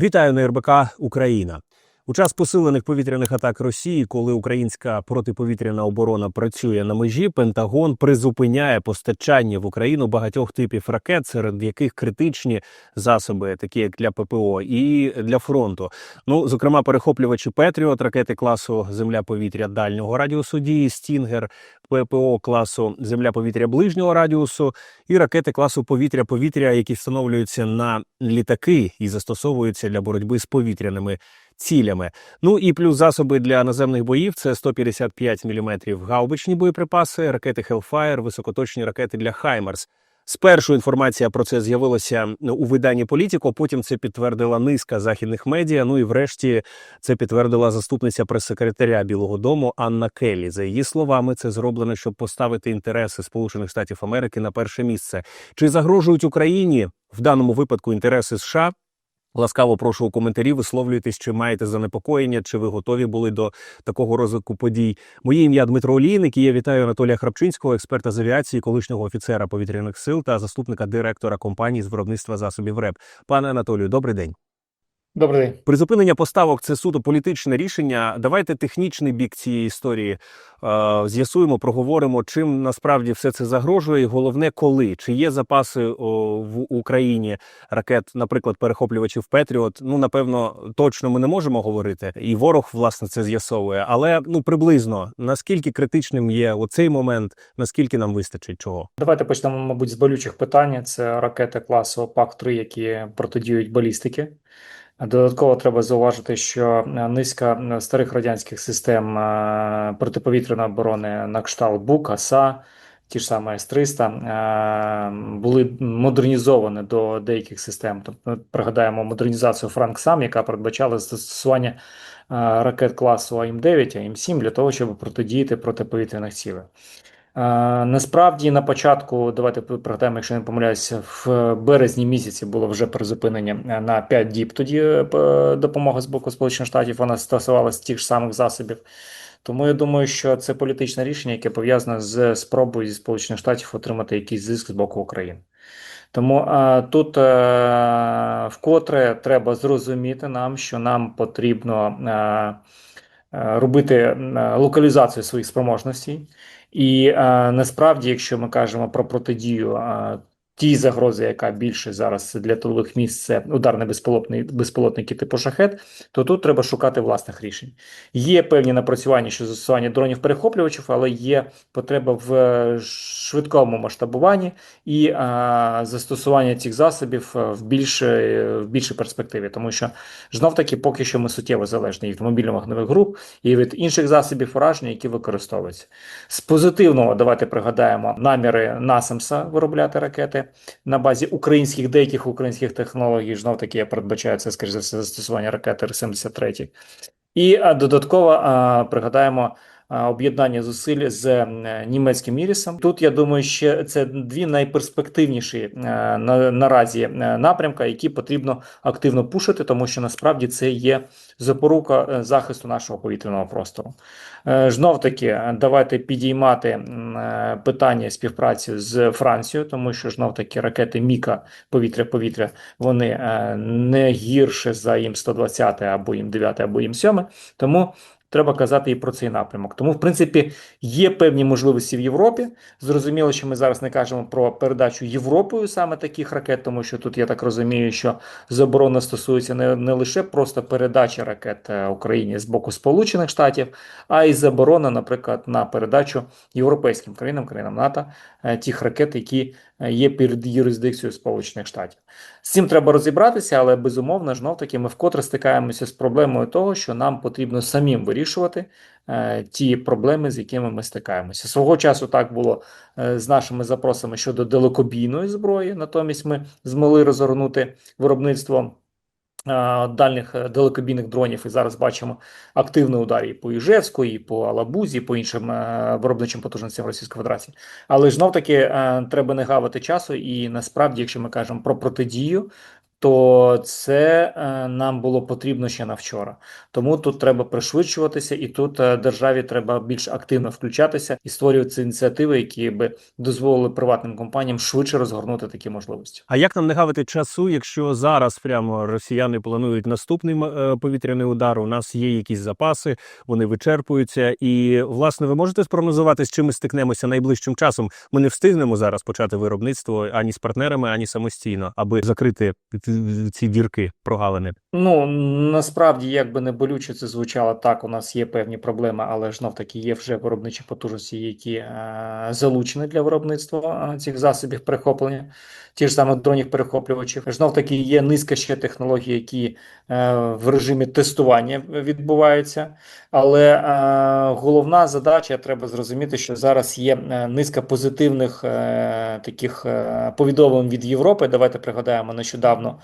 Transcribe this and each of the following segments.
Вітаю на РБК Україна. У час посилених повітряних атак Росії, коли українська протиповітряна оборона працює на межі, Пентагон призупиняє постачання в Україну багатьох типів ракет, серед яких критичні засоби, такі як для ППО, і для фронту. Ну, зокрема, перехоплювачі Петріот, ракети класу Земля-повітря дальнього радіусу дії, Стінгер, ППО класу Земля-повітря ближнього радіусу і ракети класу повітря-повітря, які встановлюються на літаки і застосовуються для боротьби з повітряними цілями. Ну і плюс засоби для наземних боїв це 155 мм гаубичні боєприпаси, ракети Hellfire, високоточні ракети для Хаймерс. Спершу інформація про це з'явилася ну, у виданні Політіко. Потім це підтвердила низка західних медіа. Ну і врешті це підтвердила заступниця прес-секретаря Білого Дому Анна Келлі. За її словами, це зроблено, щоб поставити інтереси Сполучених Штатів Америки на перше місце. Чи загрожують Україні в даному випадку інтереси США? Ласкаво прошу у коментарі висловлюйтесь, чи маєте занепокоєння, чи ви готові були до такого розвитку подій. Моє ім'я Дмитро Олійник і я вітаю Анатолія Храпчинського, експерта з авіації, колишнього офіцера повітряних сил та заступника директора компанії з виробництва засобів РЕП. Пане Анатолію, добрий день. Добрий день. Призупинення поставок це суто політичне рішення. Давайте технічний бік цієї історії е, з'ясуємо, проговоримо, чим насправді все це загрожує. І головне, коли чи є запаси о, в Україні ракет, наприклад, перехоплювачів Петріот. Ну напевно, точно ми не можемо говорити, і ворог власне це з'ясовує. Але ну приблизно наскільки критичним є оцей момент, наскільки нам вистачить чого? Давайте почнемо, мабуть, з болючих питань. Це ракети класу ПАК-3, які протидіють балістики. Додатково треба зауважити, що низка старих радянських систем е, протиповітряної оборони на кшталт БУК, АСА, ті ж саме С-300, е, були модернізовані до деяких систем. Тобто, пригадаємо модернізацію Франк-САМ, яка передбачала застосування е, ракет класу АІМ-9, АІМ-7 для того, щоб протидіяти протиповітряних цілей. Насправді на початку, давайте пригадаємо, якщо не помиляюся, в березні місяці було вже призупинення е, на 5 діб. Тоді е, допомога з боку Сполучених Штатів вона стосувалася тих ж самих засобів. Тому я думаю, що це політичне рішення, яке пов'язане з спробою зі Сполучених Штатів отримати якийсь зиск з боку України. Тому е, тут е, вкотре треба зрозуміти нам, що нам потрібно е, робити е, локалізацію своїх спроможностей. І е, насправді, якщо ми кажемо про протидію е, тій загрози, яка більше зараз для тилових міст, це ударний безпілотний безпілотники типу шахет, то тут треба шукати власних рішень. Є певні напрацювання щодо застосування дронів перехоплювачів, але є потреба в е, швидкому масштабуванні і е, застосування цих засобів е, в більше в більшій перспективі, тому що знов таки поки що ми суттєво залежні від мобільно-вогневих груп і від інших засобів ураження, які використовуються. З позитивного давайте пригадаємо наміри Насамса виробляти ракети на базі українських деяких українських технологій. Знов таки я передбачаю це, скоріше за все, застосування ракети Р-73. І а, додатково а, пригадаємо. А, Об'єднання зусиль з е, німецьким Ірісом. Тут я думаю, що це дві найперспективніші е, на, наразі е, напрямка, які потрібно активно пушити, тому що насправді це є запорука е, захисту нашого повітряного простору. Е, Знов таки, давайте підіймати е, питання співпраці з Францією, тому що знов таки ракети Міка повітря-повітря вони е, не гірше за їм 120 або їм 9 або їм 7 Тому треба казати і про цей напрямок. Тому, в принципі, є певні можливості в Європі. Зрозуміло, що ми зараз не кажемо про передачу Європою саме таких ракет, тому що тут я так розумію, що заборона стосується не, не лише просто передачі ракет е, Україні з боку Сполучених Штатів, а й заборона, наприклад, на передачу європейським країнам, країнам НАТО, е, тих ракет, які є під юрисдикцією Сполучених Штатів. З цим треба розібратися, але безумовно, знов таки, ми вкотре стикаємося з проблемою того, що нам потрібно самим вирішувати е, ті проблеми, з якими ми стикаємося. Свого часу так було е, з нашими запросами щодо далекобійної зброї, натомість ми змогли розгорнути виробництво. Е, Дальних е, далекобійних дронів, і зараз бачимо активний удар і по Іжевську, і по Алабузі, і по іншим е, виробничим потужностям Російської Федерації. Але ж знов таки треба не гавити часу. І насправді, якщо ми кажемо про протидію, то це е, нам було потрібно ще на вчора. Тому тут треба пришвидшуватися, і тут е, державі треба більш активно включатися і створювати ініціативи, які би дозволили приватним компаніям швидше розгорнути такі можливості. А як нам не гавити часу, якщо зараз прямо росіяни планують наступний е, повітряний удар? У нас є якісь запаси, вони вичерпуються. І власне, ви можете спрогнозувати, з чим ми стикнемося найближчим часом? Ми не встигнемо зараз почати виробництво ані з партнерами, ані самостійно, аби закрити ці дірки, прогалини. Ну насправді, як би не болюче це звучало, так у нас є певні проблеми, але ж таки є вже виробничі потужності, які е, залучені для виробництва е, цих засобів перехоплення, ті ж самих дронів перехоплювачів. Знов таки є низка ще технологій, які е, в режимі тестування відбуваються. Але е, головна задача треба зрозуміти, що зараз є е, низка позитивних е, таких е, повідомлень від Європи. Давайте пригадаємо нещодавно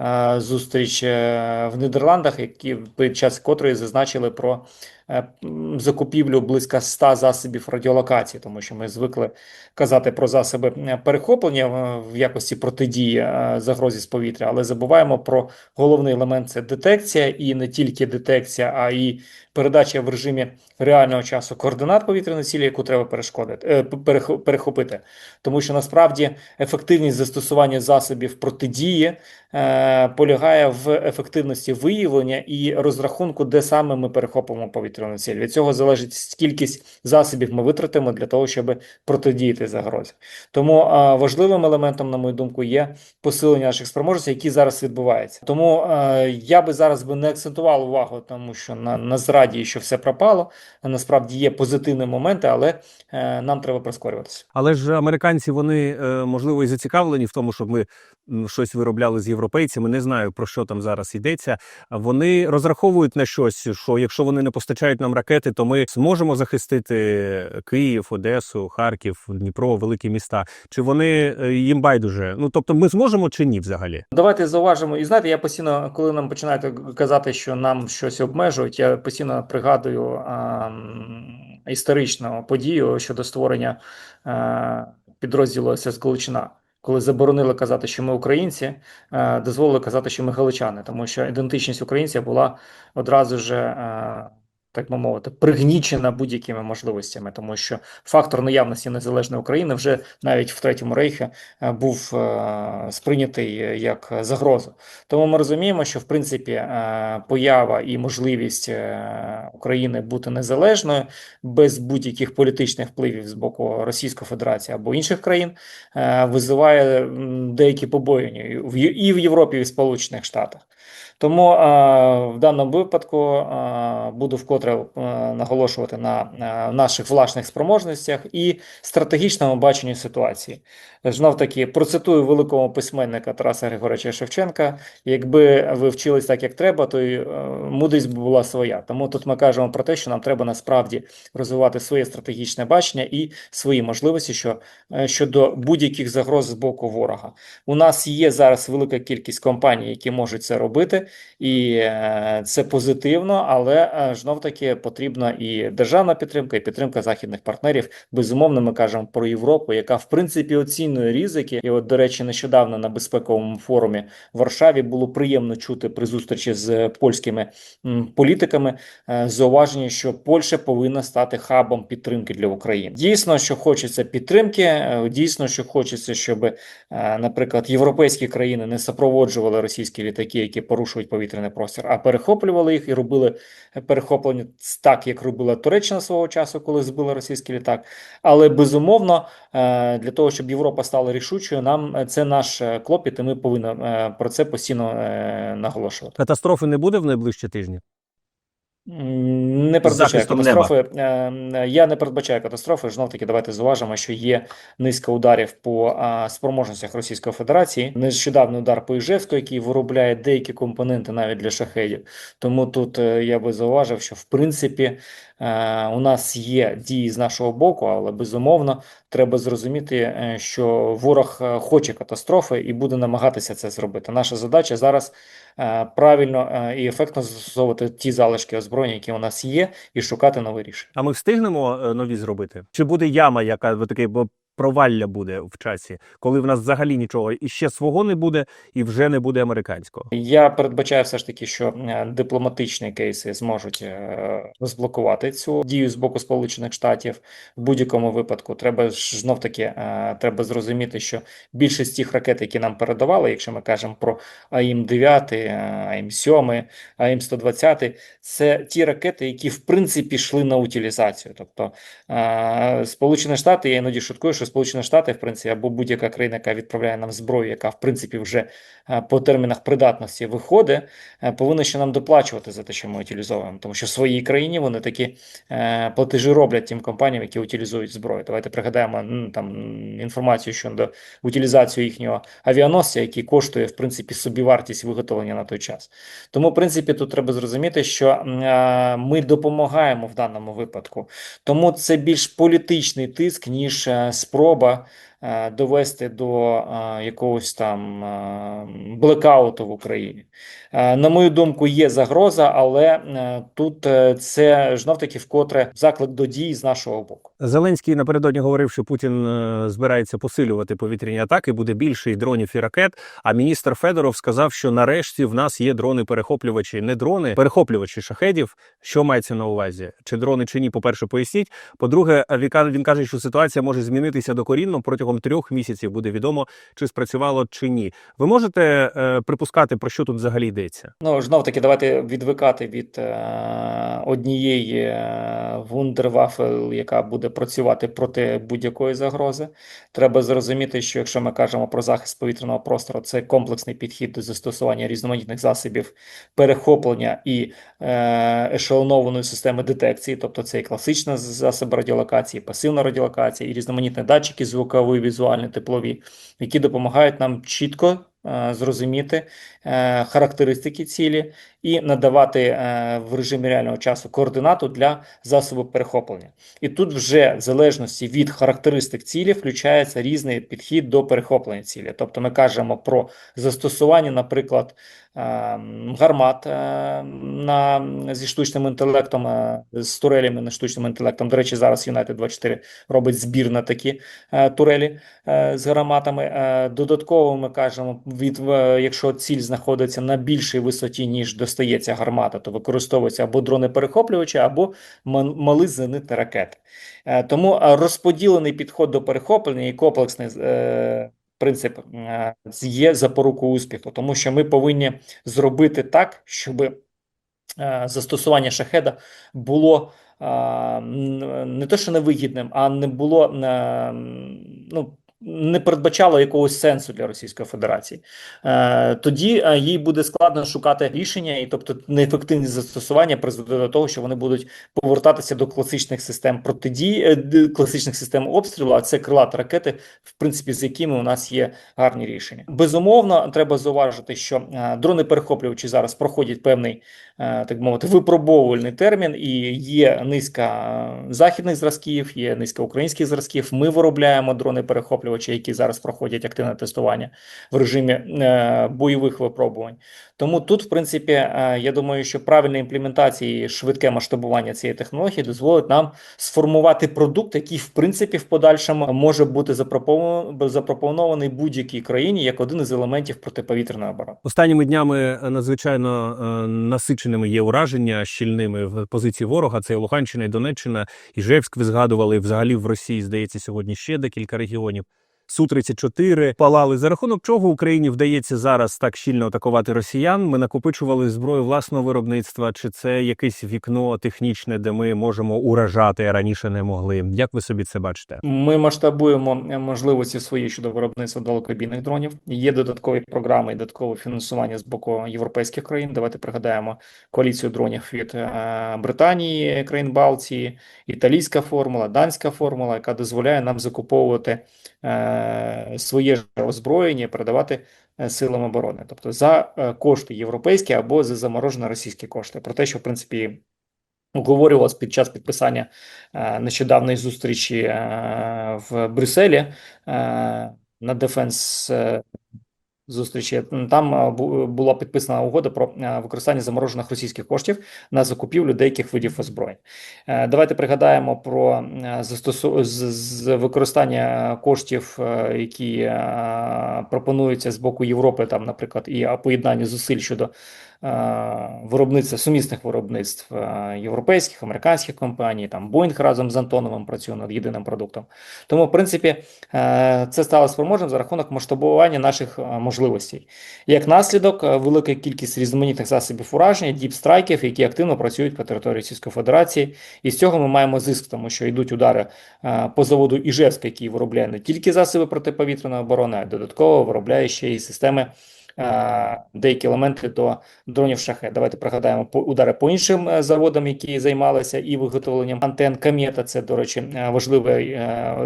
е, зустріч е, в Нідерландах, які під час котрої зазначили про закупівлю близько 100 засобів радіолокації, тому що ми звикли казати про засоби е, перехоплення е, в якості протидії е, загрозі з повітря, але забуваємо про головний елемент це детекція, і не тільки детекція, а і передача в режимі реального часу координат повітряної цілі, яку треба перешкодити, е, перех- перехопити. Тому що насправді ефективність застосування засобів протидії е, полягає в ефективності виявлення і розрахунку, де саме ми перехопимо повітряну ціль. Від цього залежить кількість засобів ми витратимо для того, щоб протидіяти загрозі. Тому е, важливим елементом, на мою думку, є посилення наших спроможностей, які зараз відбуваються. Тому е, я би зараз би не акцентував увагу, тому що на, на зраді, що все пропало. Насправді є позитивні моменти, але е, нам треба прискорюватися. Але ж американці вони е, можливо і зацікавлені в тому, щоб ми щось виробляли з європейцями. Не знаю про що там зараз йдеться. Вони розраховують на щось, що якщо вони не постачають нам ракети, то ми зможемо захистити Київ, Одесу, Харків, Дніпро, великі міста. Чи вони е, їм байдуже? Ну тобто, ми зможемо чи ні взагалі? Давайте зауважимо. І знаєте, я постійно, коли нам починають казати, що нам щось обмежують, я постійно пригадую а, історичну подію щодо створення а, підрозділу СС Галичина. Коли заборонили казати, що ми українці, е, дозволили казати, що ми галичани, тому що ідентичність українця була одразу ж, е, так би мовити, пригнічена будь-якими можливостями, тому що фактор наявності незалежної України вже навіть в Третьому рейхі е, був е, сприйнятий як загроза. Тому ми розуміємо, що в принципі е, поява і можливість е, України бути незалежною без будь-яких політичних впливів з боку Російської Федерації або інших країн е, визиває деякі побоювання і в Європі, і в Сполучених Штатах. Тому е, в даному випадку е, буду вкотре е, наголошувати на наших власних спроможностях і стратегічному баченню ситуації. Знов таки процитую великого письменника Тараса Григоровича Шевченка: якби ви вчились так, як треба, то й мудрість би була своя. Тому тут ми кажемо про те, що нам треба насправді розвивати своє стратегічне бачення і свої можливості що, щодо будь-яких загроз з боку ворога. У нас є зараз велика кількість компаній, які можуть це робити, і е, це позитивно, але е, знов таки потрібна і державна підтримка, і підтримка західних партнерів. Безумовно, ми кажемо про Європу, яка в принципі оцінює ризики. І, от, до речі, нещодавно на безпековому форумі в Варшаві було приємно чути при зустрічі з польськими політиками е, зауваження, що Польща повинна стати хабом підтримки для України. Дійсно, що хочеться підтримки, дійсно, що хочеться, щоб, наприклад, європейські країни не супроводжували російські літаки, які порушують повітряний простір, а перехоплювали їх і робили перехоплення так, як робила Туреччина свого часу, коли збила російський літак. Але безумовно, е, для того, щоб Європа стала рішучою, нам це наш е, клопіт, і ми повинні е, про це постійно наголошувати. Катастрофи не буде в найближчі тижні. Не передбачаю захистом катастрофи. Е, Я не передбачаю катастрофи. Знов таки, давайте зважимо, що є низка ударів по спроможностях Російської Федерації. Нещодавний удар по Іжевську, який виробляє деякі компоненти навіть для шахедів. Тому тут е, я би зауважив, що в принципі е, у нас є дії з нашого боку, але безумовно треба зрозуміти, е, що ворог е, хоче катастрофи і буде намагатися це зробити. Наша задача зараз е, правильно і ефектно застосовувати ті залишки озброєння, які у нас є, і шукати нові рішення. А ми встигнемо нові зробити? Чи буде яма, яка такий провалля буде в часі, коли в нас взагалі нічого і ще свого не буде, і вже не буде американського. Я передбачаю все ж таки, що е, дипломатичні кейси зможуть е, розблокувати цю дію з боку Сполучених Штатів. В будь-якому випадку треба ж знов таки е, треба зрозуміти, що більшість тих ракет, які нам передавали, якщо ми кажемо про АІМ 9, АІМ 7, АІМ 120, це ті ракети, які в принципі йшли на утилізацію. Тобто Сполучені Штати, я іноді шуткую, що Сполучені Штати, в принципі, або будь-яка країна, яка відправляє нам зброю, яка в принципі вже е, по термінах придатності виходить, е, повинна ще нам доплачувати за те, що ми утилізовуємо. Тому що в своїй країні вони такі е, платежі роблять тим компаніям, які утилізують зброю. Давайте пригадаємо ну, там інформацію щодо утилізації їхнього авіаносця, який коштує в принципі собівартість виготовлення на той час. Тому, в принципі, тут треба зрозуміти, що ми допомагаємо в даному випадку. Тому це більш політичний тиск, ніж е, спроба довести до е, якогось там е, блекауту в Україні. Е, На мою думку, є загроза, але е, тут е, це знов таки вкотре заклик до дій з нашого боку. Зеленський напередодні говорив, що Путін е, збирається посилювати повітряні атаки, буде більше і дронів і ракет. А міністр Федоров сказав, що нарешті в нас є дрони-перехоплювачі, не дрони, перехоплювачі шахедів. Що мається на увазі? Чи дрони, чи ні? По перше, поясніть. По-друге, він він каже, що ситуація може змінитися докорінно протягом трьох місяців. Буде відомо, чи спрацювало чи ні. Ви можете е, припускати про що тут взагалі йдеться? Ну, знов таки, давайте відвикати від е, однієї е, вундервафел, яка буде працювати проти будь-якої загрози. Треба зрозуміти, що якщо ми кажемо про захист повітряного простору, це комплексний підхід до застосування різноманітних засобів перехоплення і е, ешелонованої системи детекції, тобто це і класична засоби радіолокації, пасивна радіолокація, і різноманітні датчики звукові, візуальні, теплові, які допомагають нам чітко е, зрозуміти е, характеристики цілі і надавати е, в режимі реального часу координату для засобу перехоплення. І тут вже в залежності від характеристик цілі включається різний підхід до перехоплення цілі. Тобто ми кажемо про застосування, наприклад, гармат е, на, зі штучним інтелектом, е, з турелями на штучним інтелектом. До речі, зараз United 24 робить збір на такі е, турелі е, з гарматами. Е, Додатково ми кажемо, від, е, якщо ціль знаходиться на більшій висоті, ніж достається гармата, то використовуються або дрони-перехоплювачі, або мали зенитні ракети. Е, Тому е, розподілений підход до перехоплення і комплексний е, принцип е, є запоруку успіху, тому що ми повинні зробити так, щоб е, застосування шахеда було е, не те, що невигідним, а не було ну. Не передбачало якогось сенсу для Російської Федерації, е, тоді е, їй буде складно шукати рішення, і тобто неефективність застосування призведе до того, що вони будуть повертатися до класичних систем протидії, е, класичних систем обстрілу, а це крилаті ракети, в принципі, з якими у нас є гарні рішення. Безумовно, треба зауважити, що е, дрони-перехоплювачі зараз проходять певний, так мовити, випробовувальний термін, і є низка західних зразків, є низка українських зразків. Ми виробляємо дрони-перехоплювачі, які зараз проходять активне тестування в режимі е, бойових випробувань. Тому тут, в принципі, е, я думаю, що правильна імплементація і швидке масштабування цієї технології дозволить нам сформувати продукт, який, в принципі, в подальшому може бути запропонований, будь-якій країні як один із елементів протиповітряної оборони. Останніми днями е, надзвичайно е, насиченими є ураження щільними в позиції ворога. Це і Луганщина і Донеччина, Іжевськ ви згадували. Взагалі в Росії здається сьогодні ще декілька регіонів. Су 34 палали. За рахунок чого Україні вдається зараз так щільно атакувати росіян? Ми накопичували зброю власного виробництва. Чи це якесь вікно технічне, де ми можемо уражати, а раніше не могли? Як ви собі це бачите? Ми масштабуємо е, можливості свої щодо виробництва далекобійних дронів. Є додаткові програми і додаткове фінансування з боку європейських країн. Давайте пригадаємо коаліцію дронів від е, Британії, країн Балтії, італійська формула, данська формула, яка дозволяє нам закуповувати своє ж озброєння, передавати е, силам оборони, тобто за е, кошти європейські або за заморожені російські кошти. Про те, що в принципі. Обговорювалось під час підписання е, нещодавної зустрічі е, в Брюсселі е, на Defense е, зустрічі. Там е, бу- була підписана угода про е, використання заморожених російських коштів на закупівлю деяких видів озброєнь. Е, Давайте пригадаємо про застосу... з, використання коштів, які пропонуються з боку Європи, там, наприклад, і поєднання зусиль щодо виробництва сумісних виробництв е, європейських, американських компаній. Там Boeing разом з Антоновим працює над єдиним продуктом. Тому, в принципі, е, це стало спроможним за рахунок масштабування наших е, можливостей. Як наслідок, е, велика кількість різноманітних засобів ураження, діпстрайків, які активно працюють по території Російської Федерації. І з цього ми маємо зиск, тому що йдуть удари е, по заводу Іжевськ, який виробляє не тільки засоби протиповітряної оборони, а й додатково виробляє ще й системи. Е, Деякі елементи до дронів шахет. Давайте пригадаємо удари по іншим е, заводам, які займалися і виготовленням антен Камета. Це, до речі, е, важливий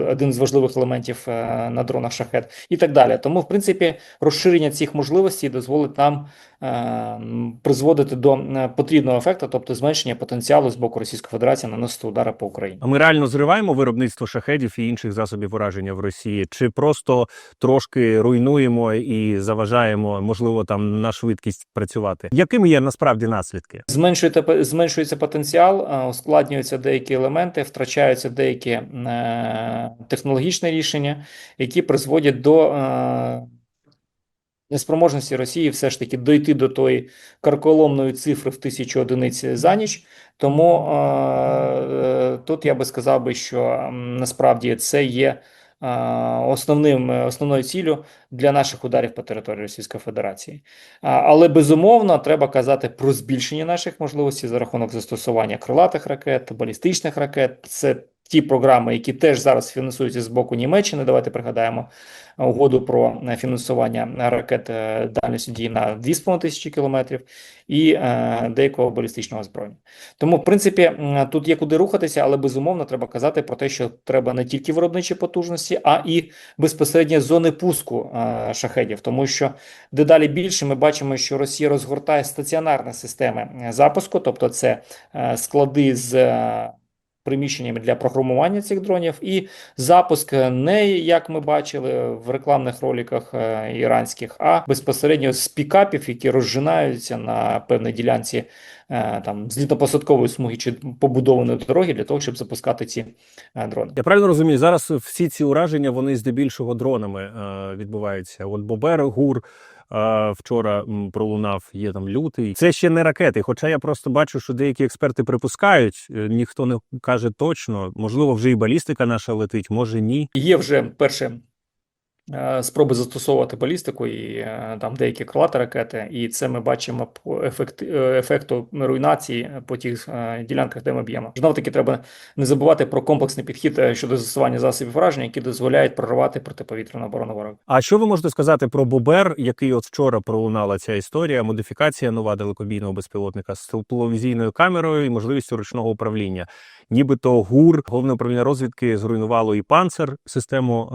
один з важливих елементів на дронах шахет, і так далі. Тому, в принципі, розширення цих можливостей дозволить нам призводити до потрібного ефекту, тобто зменшення потенціалу з боку Російської Федерації наносити удари по Україні. А ми реально зриваємо виробництво шахедів і інших засобів ураження в Росії, чи просто трошки руйнуємо і заважаємо, можливо, там на швидкість працювати? Якими є насправді наслідки? Зменшується, зменшується потенціал, е, ускладнюються деякі елементи, втрачаються деякі е, технологічні рішення, які призводять до е, неспроможності Росії все ж таки дойти до тої карколомної цифри в тисячу одиниць за ніч. Тому е, е, тут я би сказав би, що насправді це є основним, е, основною ціллю для наших ударів по території Російської Федерації. Але безумовно треба казати про збільшення наших можливостей за рахунок застосування крилатих ракет, балістичних ракет. Це ті програми, які теж зараз фінансуються з боку Німеччини. Давайте пригадаємо угоду про е, фінансування ракет е, дальності дії на 2,5 тисячі кілометрів і е, деякого балістичного озброєння. Тому, в принципі, тут є куди рухатися, але безумовно треба казати про те, що треба не тільки виробничі потужності, а і безпосередньо зони пуску е, шахедів, тому що дедалі більше ми бачимо, що Росія розгортає стаціонарні системи е, запуску, тобто це е, склади з е, приміщеннями для програмування цих дронів, і запуск не як ми бачили в рекламних роликах е, іранських, а безпосередньо з пікапів, які розжинаються на певній ділянці е, там злітно-посадкової смуги чи побудованої дороги для того, щоб запускати ці е, дрони. Я правильно розумію, зараз всі ці ураження вони здебільшого дронами відбуваються. От Бобер, ГУР. Вчора пролунав, є там лютий. Це ще не ракети. Хоча я просто бачу, що деякі експерти припускають, е, ніхто не каже точно. Можливо, вже і балістика наша летить, може ні. Є вже перші е, спроби застосовувати балістику і е, там деякі крилаті ракети, і це ми бачимо по ефект, е, ефекту руйнації по тих е, ділянках, де ми б'ємо. Знову таки треба не забувати про комплексний підхід е, щодо застосування засобів враження, які дозволяють прорвати протиповітряну оборону ворога. А що ви можете сказати про Бобер, який от вчора пролунала ця історія? Модифікація нова далекобійного безпілотника з тепловізійною камерою і можливістю ручного управління. Нібито ГУР, головне управління розвідки, зруйнувало і панцер систему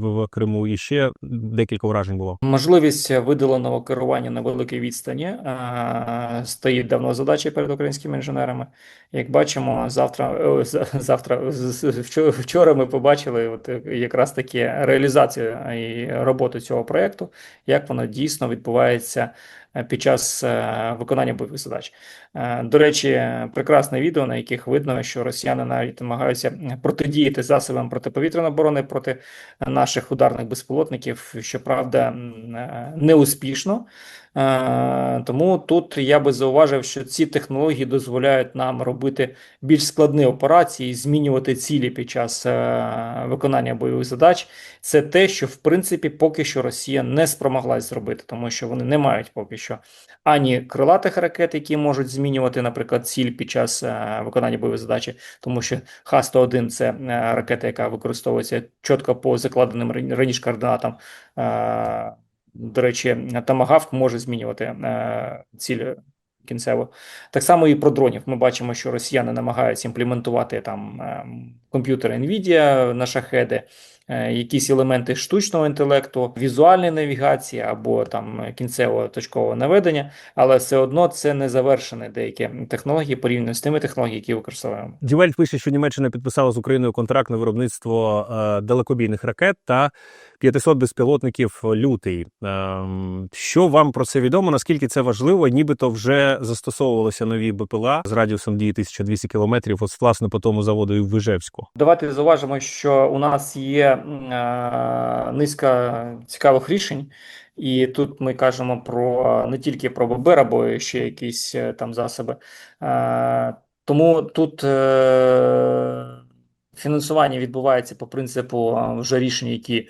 в, Криму, і ще декілька уражень було. Можливість видаленого керування на великій відстані стоїть давно задача перед українськими інженерами. Як бачимо, завтра е, завтра вчора ми побачили от якраз таки реалізацію і роботу цього проєкту, як воно дійсно відбувається під час е, виконання бойових задач. Е, До речі, прекрасне відео, на яких видно, що росіяни навіть намагаються протидіяти засобам протиповітряної оборони проти наших ударних безпілотників, щоправда, е, неуспішно. Е, Тому тут я би зауважив, що ці технології дозволяють нам робити більш складні операції, змінювати цілі під час е, виконання бойових задач. Це те, що в принципі поки що Росія не спромоглась зробити, тому що вони не мають поки що ані крилатих ракет, які можуть змінювати, наприклад, ціль під час е, виконання бойової задачі, тому що Х-101 – це ракета, яка використовується чітко по закладеним раніше координатам. Е, До речі, Тамагавк може змінювати е, ціль кінцево. Так само і про дронів. Ми бачимо, що росіяни намагаються імплементувати там ем, комп'ютери NVIDIA на шахеди. е, якісь елементи штучного інтелекту, візуальної навігації або там кінцевого точкового наведення, але все одно це не завершені деякі технології порівняно з тими технологіями, які використовуємо. Дівель пише, що Німеччина підписала з Україною контракт на виробництво е, далекобійних ракет та 500 безпілотників лютий. Ем, що вам про це відомо? Наскільки це важливо? Нібито вже застосовувалися нові БПЛА з радіусом дії 1200 кілометрів, от власне по тому заводу і в Вижевську. Давайте зауважимо, що у нас є е, низка цікавих рішень, і тут ми кажемо про е, не тільки про ББР або ще якісь е, там засоби. Е, Тому тут е, фінансування відбувається по принципу е, вже рішень, які е,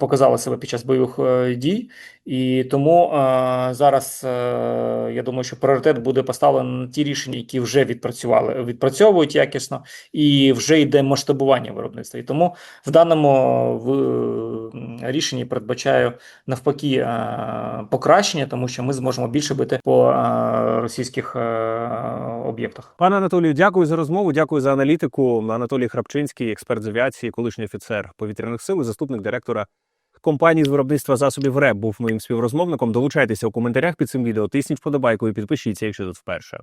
показали себе під час бойових е, дій. І тому е, зараз е, я думаю, що пріоритет буде поставлений на ті рішення, які вже відпрацювали, відпрацьовують якісно, і вже йде масштабування виробництва. І тому в даному в, рішенні передбачаю навпаки е, покращення, тому що ми зможемо більше бити по е, російських е, об'єктах. Пане Анатолію, дякую за розмову. Дякую за аналітику. Анатолій Храпчинський, експерт з авіації, колишній офіцер повітряних сил, заступник директора компанії з виробництва засобів РЕБ був моїм співрозмовником. Долучайтеся у коментарях під цим відео. Тисніть вподобайку і підпишіться, якщо тут вперше.